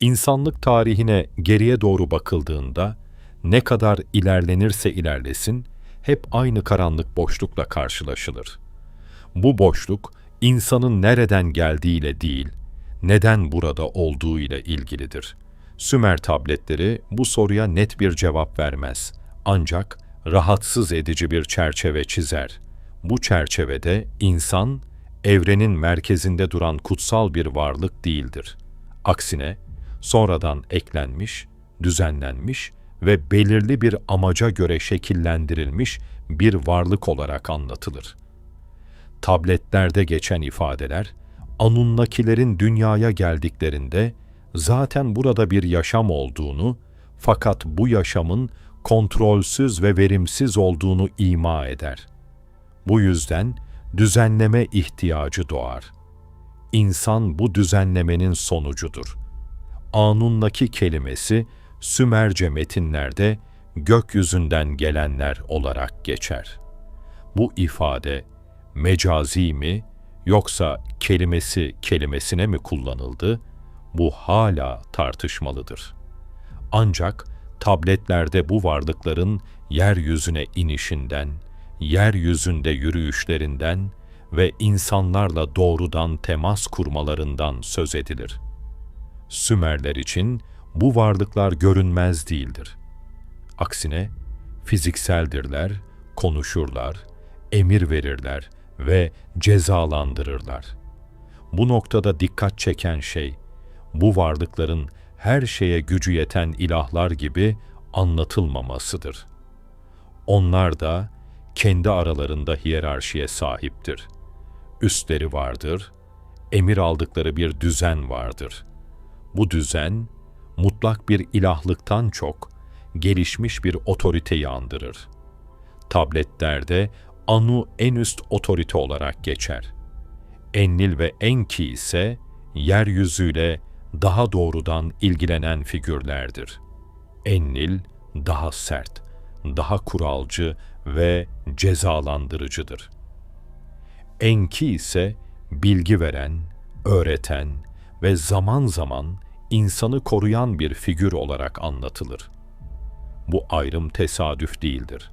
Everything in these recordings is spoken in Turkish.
İnsanlık tarihine geriye doğru bakıldığında ne kadar ilerlenirse ilerlesin hep aynı karanlık boşlukla karşılaşılır. Bu boşluk insanın nereden geldiğiyle değil, neden burada olduğu ile ilgilidir. Sümer tabletleri bu soruya net bir cevap vermez. Ancak rahatsız edici bir çerçeve çizer. Bu çerçevede insan evrenin merkezinde duran kutsal bir varlık değildir. Aksine sonradan eklenmiş, düzenlenmiş ve belirli bir amaca göre şekillendirilmiş bir varlık olarak anlatılır. Tabletlerde geçen ifadeler, Anunnakilerin dünyaya geldiklerinde zaten burada bir yaşam olduğunu fakat bu yaşamın kontrolsüz ve verimsiz olduğunu ima eder. Bu yüzden düzenleme ihtiyacı doğar. İnsan bu düzenlemenin sonucudur. Anunnaki kelimesi Sümerce metinlerde gökyüzünden gelenler olarak geçer. Bu ifade mecazi mi yoksa kelimesi kelimesine mi kullanıldı? Bu hala tartışmalıdır. Ancak tabletlerde bu varlıkların yeryüzüne inişinden, yeryüzünde yürüyüşlerinden ve insanlarla doğrudan temas kurmalarından söz edilir. Sümerler için bu varlıklar görünmez değildir. Aksine fizikseldirler, konuşurlar, emir verirler ve cezalandırırlar. Bu noktada dikkat çeken şey, bu varlıkların her şeye gücü yeten ilahlar gibi anlatılmamasıdır. Onlar da kendi aralarında hiyerarşiye sahiptir. Üstleri vardır, emir aldıkları bir düzen vardır. Bu düzen, mutlak bir ilahlıktan çok gelişmiş bir otoriteyi andırır. Tabletlerde Anu en üst otorite olarak geçer. Ennil ve Enki ise yeryüzüyle daha doğrudan ilgilenen figürlerdir. Ennil daha sert, daha kuralcı ve cezalandırıcıdır. Enki ise bilgi veren, öğreten ve zaman zaman insanı koruyan bir figür olarak anlatılır. Bu ayrım tesadüf değildir.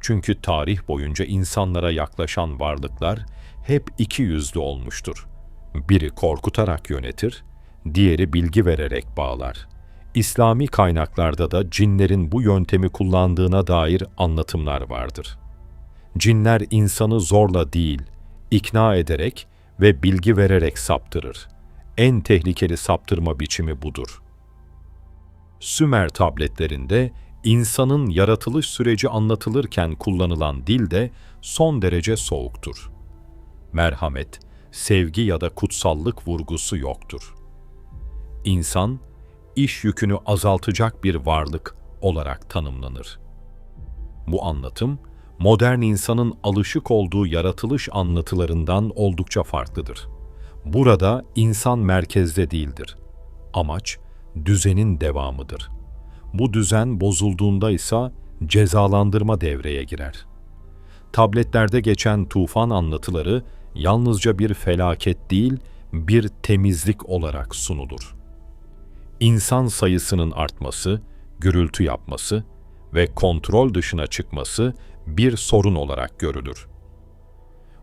Çünkü tarih boyunca insanlara yaklaşan varlıklar hep iki yüzlü olmuştur. Biri korkutarak yönetir, diğeri bilgi vererek bağlar. İslami kaynaklarda da cinlerin bu yöntemi kullandığına dair anlatımlar vardır. Cinler insanı zorla değil, ikna ederek ve bilgi vererek saptırır. En tehlikeli saptırma biçimi budur. Sümer tabletlerinde insanın yaratılış süreci anlatılırken kullanılan dil de son derece soğuktur. Merhamet, sevgi ya da kutsallık vurgusu yoktur. İnsan, iş yükünü azaltacak bir varlık olarak tanımlanır. Bu anlatım, modern insanın alışık olduğu yaratılış anlatılarından oldukça farklıdır. Burada insan merkezde değildir. Amaç, düzenin devamıdır.'' Bu düzen bozulduğunda ise cezalandırma devreye girer. Tabletlerde geçen tufan anlatıları yalnızca bir felaket değil, bir temizlik olarak sunulur. İnsan sayısının artması, gürültü yapması ve kontrol dışına çıkması bir sorun olarak görülür.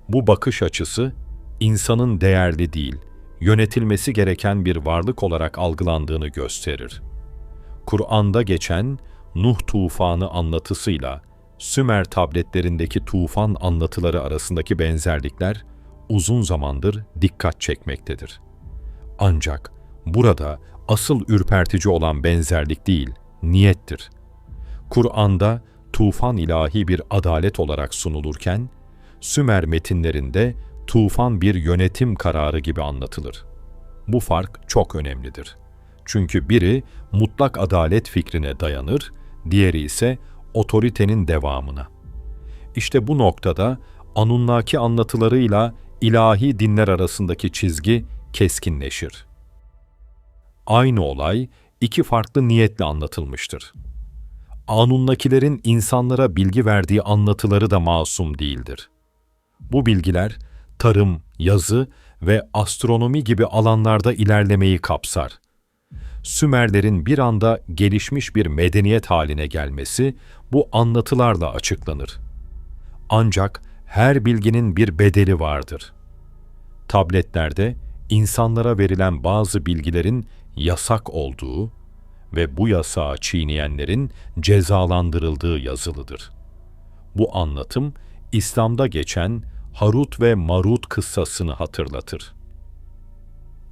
Bu bakış açısı insanın değerli değil, yönetilmesi gereken bir varlık olarak algılandığını gösterir. Kur'an'da geçen Nuh tufanı anlatısıyla Sümer tabletlerindeki tufan anlatıları arasındaki benzerlikler uzun zamandır dikkat çekmektedir. Ancak burada asıl ürpertici olan benzerlik değil, niyettir. Kur'an'da tufan ilahi bir adalet olarak sunulurken, Sümer metinlerinde tufan bir yönetim kararı gibi anlatılır. Bu fark çok önemlidir.'' Çünkü biri mutlak adalet fikrine dayanır, diğeri ise otoritenin devamına. İşte bu noktada Anunnaki anlatılarıyla ilahi dinler arasındaki çizgi keskinleşir. Aynı olay iki farklı niyetle anlatılmıştır. Anunnakilerin insanlara bilgi verdiği anlatıları da masum değildir. Bu bilgiler tarım, yazı ve astronomi gibi alanlarda ilerlemeyi kapsar Sümerlerin bir anda gelişmiş bir medeniyet haline gelmesi bu anlatılarla açıklanır. Ancak her bilginin bir bedeli vardır. Tabletlerde insanlara verilen bazı bilgilerin yasak olduğu ve bu yasağı çiğneyenlerin cezalandırıldığı yazılıdır. Bu anlatım İslam'da geçen Harut ve Marut kıssasını hatırlatır.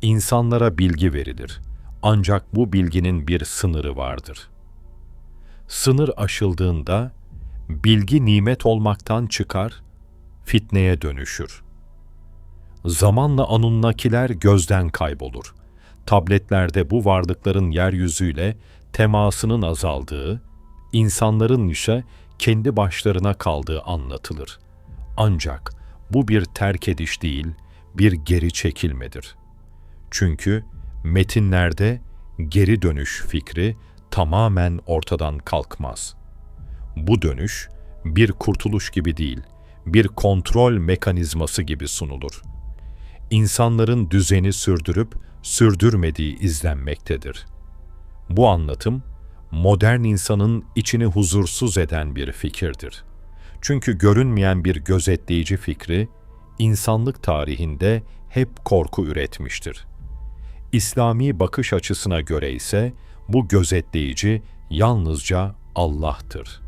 İnsanlara bilgi verilir. Ancak bu bilginin bir sınırı vardır. Sınır aşıldığında bilgi nimet olmaktan çıkar, fitneye dönüşür. Zamanla Anunnakiler gözden kaybolur. Tabletlerde bu varlıkların yeryüzüyle temasının azaldığı, insanların ise kendi başlarına kaldığı anlatılır. Ancak bu bir terk ediş değil, bir geri çekilmedir. Çünkü metinlerde geri dönüş fikri tamamen ortadan kalkmaz. Bu dönüş bir kurtuluş gibi değil, bir kontrol mekanizması gibi sunulur. İnsanların düzeni sürdürüp sürdürmediği izlenmektedir. Bu anlatım, modern insanın içini huzursuz eden bir fikirdir. Çünkü görünmeyen bir gözetleyici fikri, insanlık tarihinde hep korku üretmiştir. İslami bakış açısına göre ise bu gözetleyici yalnızca Allah'tır.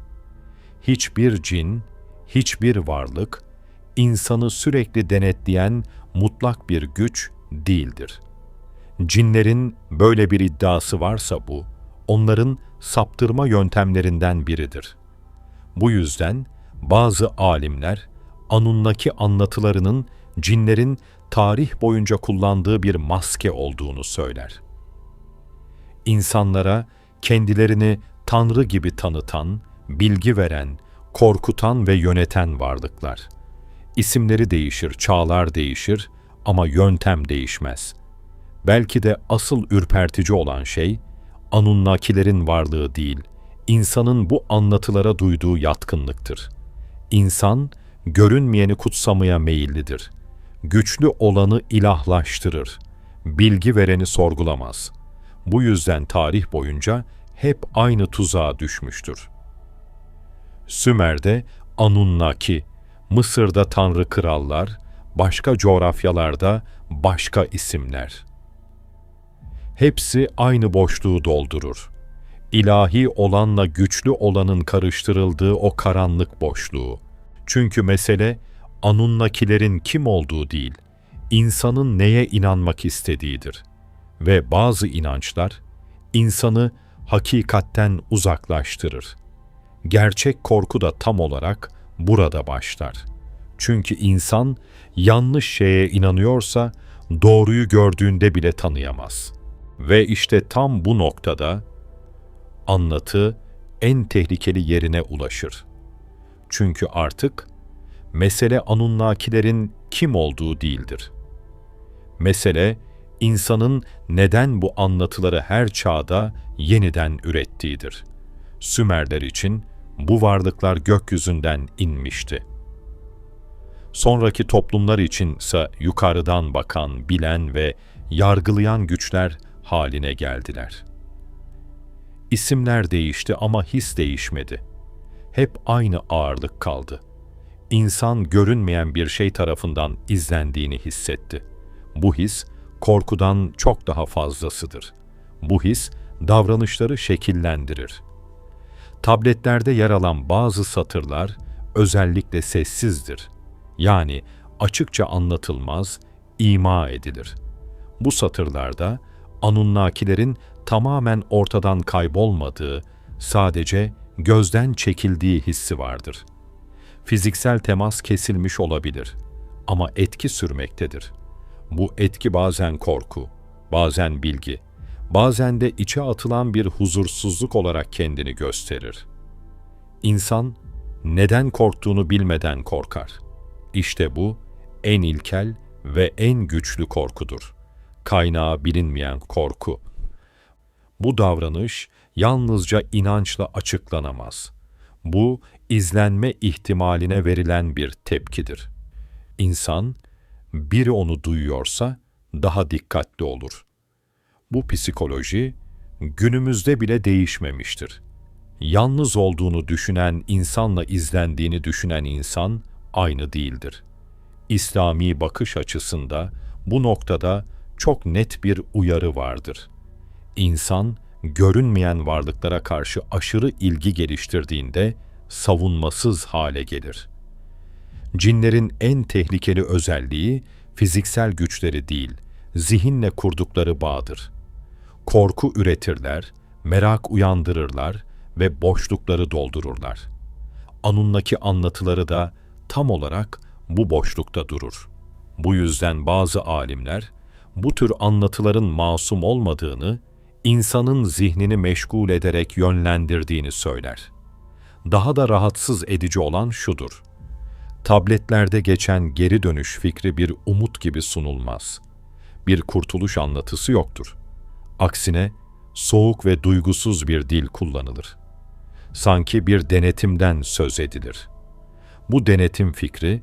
Hiçbir cin, hiçbir varlık, insanı sürekli denetleyen mutlak bir güç değildir. Cinlerin böyle bir iddiası varsa bu, onların saptırma yöntemlerinden biridir. Bu yüzden bazı alimler Anunnaki anlatılarının cinlerin tarih boyunca kullandığı bir maske olduğunu söyler. İnsanlara kendilerini Tanrı gibi tanıtan, bilgi veren, korkutan ve yöneten varlıklar. İsimleri değişir, çağlar değişir ama yöntem değişmez. Belki de asıl ürpertici olan şey, Anunnakilerin varlığı değil, insanın bu anlatılara duyduğu yatkınlıktır. İnsan, görünmeyeni kutsamaya meyillidir. Güçlü olanı ilahlaştırır. Bilgi vereni sorgulamaz. Bu yüzden tarih boyunca hep aynı tuzağa düşmüştür. Sümer'de Anunnaki, Mısır'da tanrı krallar, başka coğrafyalarda başka isimler. Hepsi aynı boşluğu doldurur. İlahi olanla güçlü olanın karıştırıldığı o karanlık boşluğu. Çünkü mesele Anunnakilerin kim olduğu değil, insanın neye inanmak istediğidir. Ve bazı inançlar insanı hakikatten uzaklaştırır. Gerçek korku da tam olarak burada başlar. Çünkü insan yanlış şeye inanıyorsa doğruyu gördüğünde bile tanıyamaz. Ve işte tam bu noktada anlatı en tehlikeli yerine ulaşır. Çünkü artık mesele Anunnakilerin kim olduğu değildir. Mesele insanın neden bu anlatıları her çağda yeniden ürettiğidir. Sümerler için bu varlıklar gökyüzünden inmişti. Sonraki toplumlar için ise yukarıdan bakan, bilen ve yargılayan güçler haline geldiler. İsimler değişti ama his değişmedi. Hep aynı ağırlık kaldı. İnsan görünmeyen bir şey tarafından izlendiğini hissetti. Bu his korkudan çok daha fazlasıdır. Bu his davranışları şekillendirir. Tabletlerde yer alan bazı satırlar özellikle sessizdir. Yani açıkça anlatılmaz, ima edilir. Bu satırlarda Anunnakilerin tamamen ortadan kaybolmadığı, sadece gözden çekildiği hissi vardır. Fiziksel temas kesilmiş olabilir ama etki sürmektedir. Bu etki bazen korku, bazen bilgi, bazen de içe atılan bir huzursuzluk olarak kendini gösterir. İnsan neden korktuğunu bilmeden korkar. İşte bu en ilkel ve en güçlü korkudur. Kaynağı bilinmeyen korku. Bu davranış yalnızca inançla açıklanamaz. Bu izlenme ihtimaline verilen bir tepkidir. İnsan biri onu duyuyorsa daha dikkatli olur. Bu psikoloji günümüzde bile değişmemiştir. Yalnız olduğunu düşünen insanla izlendiğini düşünen insan aynı değildir. İslami bakış açısında bu noktada çok net bir uyarı vardır. İnsan görünmeyen varlıklara karşı aşırı ilgi geliştirdiğinde savunmasız hale gelir. Cinlerin en tehlikeli özelliği fiziksel güçleri değil, zihinle kurdukları bağdır. Korku üretirler, merak uyandırırlar ve boşlukları doldururlar. Anunnaki anlatıları da tam olarak bu boşlukta durur. Bu yüzden bazı alimler bu tür anlatıların masum olmadığını, insanın zihnini meşgul ederek yönlendirdiğini söyler. Daha da rahatsız edici olan şudur. Tabletlerde geçen geri dönüş fikri bir umut gibi sunulmaz. Bir kurtuluş anlatısı yoktur. Aksine soğuk ve duygusuz bir dil kullanılır. Sanki bir denetimden söz edilir. Bu denetim fikri,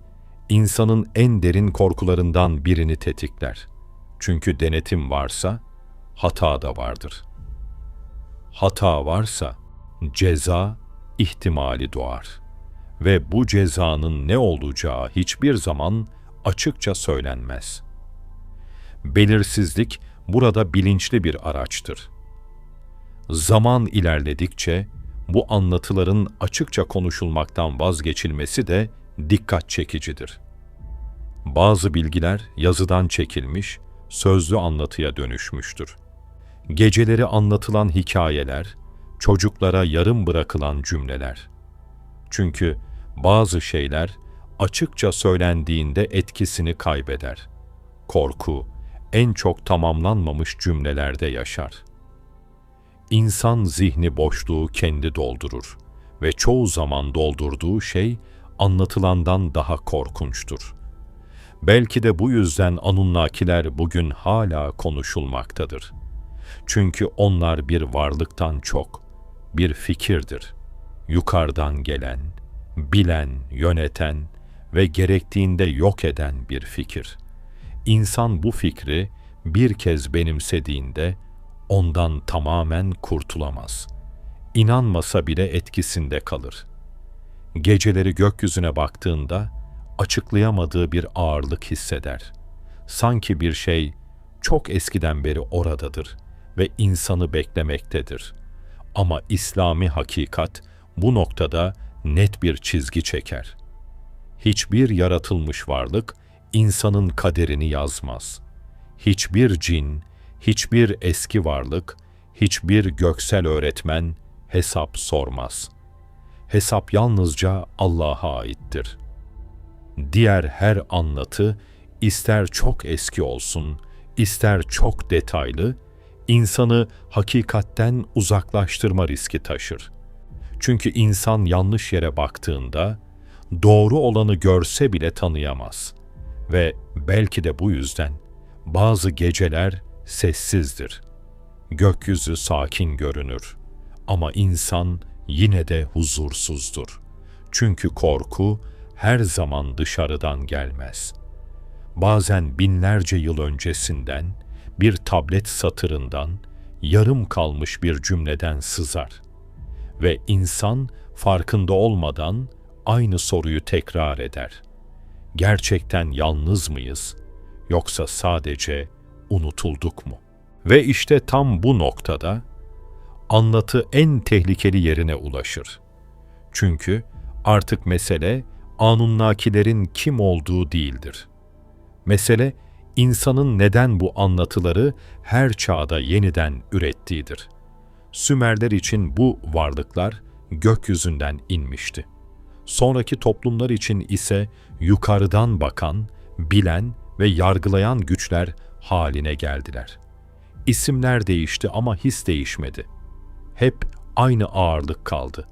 insanın en derin korkularından birini tetikler. Çünkü denetim varsa, hata da vardır. Hata varsa, ceza ihtimali doğar. Ve bu cezanın ne olacağı hiçbir zaman açıkça söylenmez. Belirsizlik burada bilinçli bir araçtır. Zaman ilerledikçe bu anlatıların açıkça konuşulmaktan vazgeçilmesi de dikkat çekicidir. Bazı bilgiler yazıdan çekilmiş, sözlü anlatıya dönüşmüştür. Geceleri anlatılan hikayeler, çocuklara yarım bırakılan cümleler. Çünkü bazı şeyler açıkça söylendiğinde etkisini kaybeder. Korku en çok tamamlanmamış cümlelerde yaşar. İnsan zihni boşluğu kendi doldurur ve çoğu zaman doldurduğu şey anlatılandan daha korkunçtur. Belki de bu yüzden Anunnakiler bugün hala konuşulmaktadır. Çünkü onlar bir varlıktan çok, bir fikirdir. Yukarıdan gelen, bilen, yöneten ve gerektiğinde yok eden bir fikir. İnsan bu fikri bir kez benimsediğinde ondan tamamen kurtulamaz. İnanmasa bile etkisinde kalır. Geceleri gökyüzüne baktığında açıklayamadığı bir ağırlık hisseder. Sanki bir şey çok eskiden beri oradadır ve insanı beklemektedir. Ama İslami hakikat bu noktada net bir çizgi çeker. Hiçbir yaratılmış varlık insanın kaderini yazmaz. Hiçbir cin, hiçbir eski varlık, hiçbir göksel öğretmen hesap sormaz. Hesap yalnızca Allah'a aittir. Diğer her anlatı ister çok eski olsun, ister çok detaylı, insanı hakikatten uzaklaştırma riski taşır. Çünkü insan yanlış yere baktığında doğru olanı görse bile tanıyamaz ve belki de bu yüzden bazı geceler sessizdir. Gökyüzü sakin görünür ama insan yine de huzursuzdur. Çünkü korku her zaman dışarıdan gelmez. Bazen binlerce yıl öncesinden bir tablet satırından, yarım kalmış bir cümleden sızar ve insan farkında olmadan aynı soruyu tekrar eder. Gerçekten yalnız mıyız yoksa sadece unutulduk mu? Ve işte tam bu noktada anlatı en tehlikeli yerine ulaşır. Çünkü artık mesele Anunnakilerin kim olduğu değildir. Mesele insanın neden bu anlatıları her çağda yeniden ürettiğidir. Sümerler için bu varlıklar gökyüzünden inmişti. Sonraki toplumlar için ise yukarıdan bakan, bilen ve yargılayan güçler haline geldiler. İsimler değişti ama his değişmedi. Hep aynı ağırlık kaldı.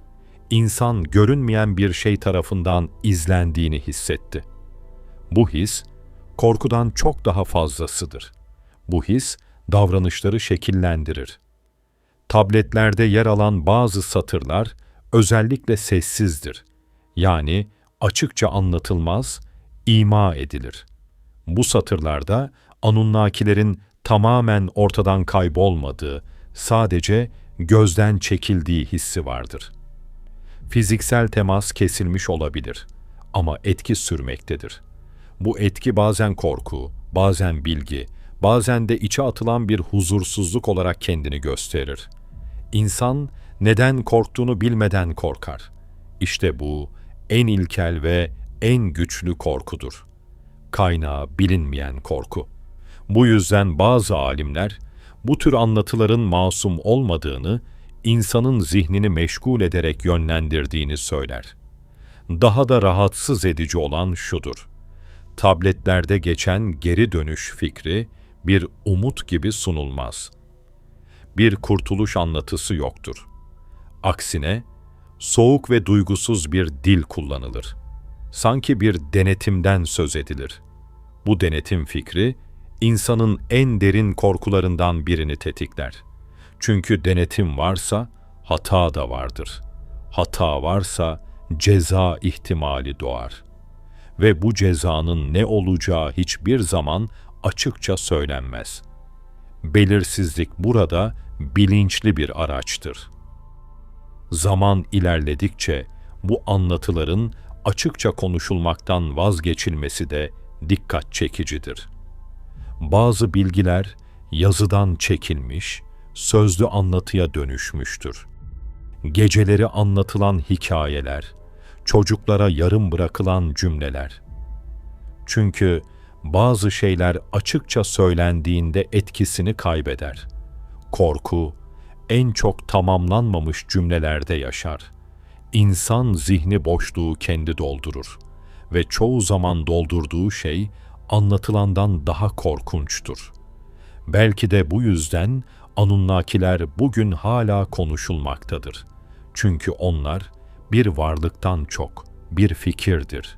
İnsan görünmeyen bir şey tarafından izlendiğini hissetti. Bu his, korkudan çok daha fazlasıdır. Bu his, davranışları şekillendirir. Tabletlerde yer alan bazı satırlar özellikle sessizdir. Yani açıkça anlatılmaz, ima edilir. Bu satırlarda Anunnakilerin tamamen ortadan kaybolmadığı, sadece gözden çekildiği hissi vardır. Fiziksel temas kesilmiş olabilir ama etki sürmektedir. Bu etki bazen korku, bazen bilgi, bazen de içe atılan bir huzursuzluk olarak kendini gösterir. İnsan neden korktuğunu bilmeden korkar. İşte bu en ilkel ve en güçlü korkudur. Kaynağı bilinmeyen korku. Bu yüzden bazı alimler bu tür anlatıların masum olmadığını, insanın zihnini meşgul ederek yönlendirdiğini söyler. Daha da rahatsız edici olan şudur. Tabletlerde geçen geri dönüş fikri bir umut gibi sunulmaz. Bir kurtuluş anlatısı yoktur. Aksine soğuk ve duygusuz bir dil kullanılır. Sanki bir denetimden söz edilir. Bu denetim fikri insanın en derin korkularından birini tetikler. Çünkü denetim varsa hata da vardır. Hata varsa ceza ihtimali doğar. Ve bu cezanın ne olacağı hiçbir zaman açıkça söylenmez. Belirsizlik burada bilinçli bir araçtır. Zaman ilerledikçe bu anlatıların açıkça konuşulmaktan vazgeçilmesi de dikkat çekicidir. Bazı bilgiler yazıdan çekilmiş, sözlü anlatıya dönüşmüştür. Geceleri anlatılan hikayeler, çocuklara yarım bırakılan cümleler. Çünkü bazı şeyler açıkça söylendiğinde etkisini kaybeder. Korku en çok tamamlanmamış cümlelerde yaşar. İnsan zihni boşluğu kendi doldurur ve çoğu zaman doldurduğu şey anlatılandan daha korkunçtur. Belki de bu yüzden Anunnakiler bugün hala konuşulmaktadır. Çünkü onlar bir varlıktan çok bir fikirdir.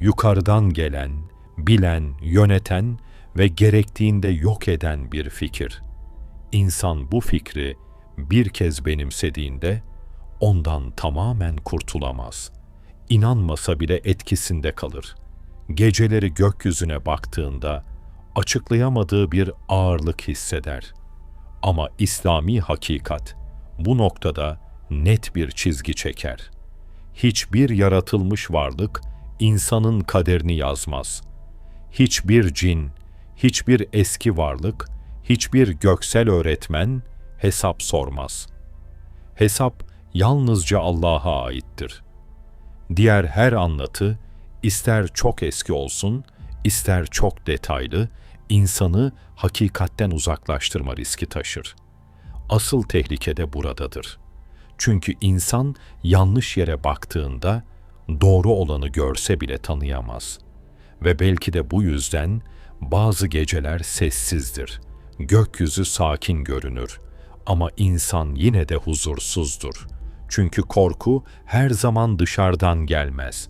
Yukarıdan gelen, bilen, yöneten ve gerektiğinde yok eden bir fikir. İnsan bu fikri bir kez benimsediğinde ondan tamamen kurtulamaz. İnanmasa bile etkisinde kalır. Geceleri gökyüzüne baktığında açıklayamadığı bir ağırlık hisseder. Ama İslami hakikat bu noktada net bir çizgi çeker. Hiçbir yaratılmış varlık insanın kaderini yazmaz. Hiçbir cin, hiçbir eski varlık, hiçbir göksel öğretmen hesap sormaz. Hesap yalnızca Allah'a aittir. Diğer her anlatı ister çok eski olsun, ister çok detaylı, insanı hakikatten uzaklaştırma riski taşır. Asıl tehlike de buradadır. Çünkü insan yanlış yere baktığında doğru olanı görse bile tanıyamaz. Ve belki de bu yüzden bazı geceler sessizdir. Gökyüzü sakin görünür ama insan yine de huzursuzdur. Çünkü korku her zaman dışarıdan gelmez.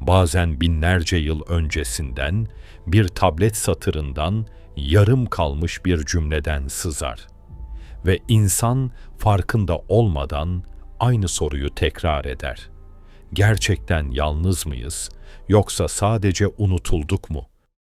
Bazen binlerce yıl öncesinden, bir tablet satırından, yarım kalmış bir cümleden sızar. Ve insan farkında olmadan aynı soruyu tekrar eder. Gerçekten yalnız mıyız yoksa sadece unutulduk mu?